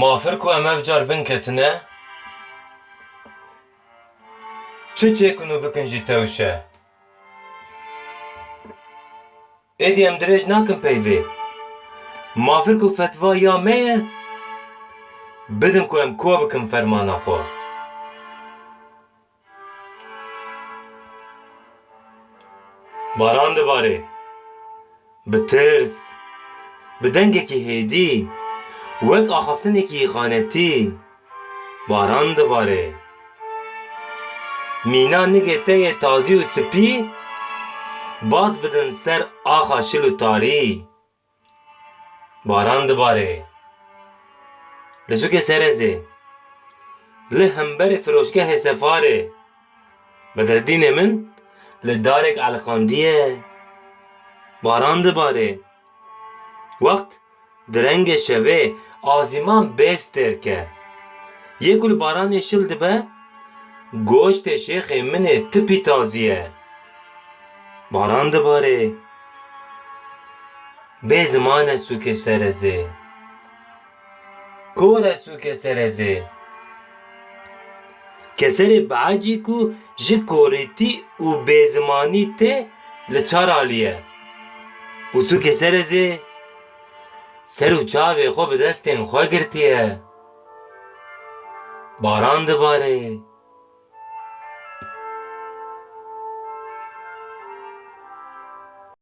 Mafir ku em ev car bin ketine. Çi çêkin û bikin jî tewşe Êdî em dirêj ku fetva ya me ye Bidin ku em ko bikin fermana xwe. Baran dibare Bi tirs Bi dengekî hêdî Wek axaftinekî îxanetî Baran dibare. Mîna nigê te yê tazî û spî Baz bidin ser axa şil û tarî. Baran dibare. Li zûkê serezê Li hemberê firoşgehê sefarê Bederdînê min li darek eleqandiye Baran dibare Wext di rengê şevê azîman bêz têrke Yê ku li baranê şil dibe Goştê şêxê min ê tipî tazî ye Baran dibare Bê ziman e sûkê serezê Kor e sûkê serezê Keserê beecî ku ji korîtî û bêzimanî tê li çar aliye û sûkê serezê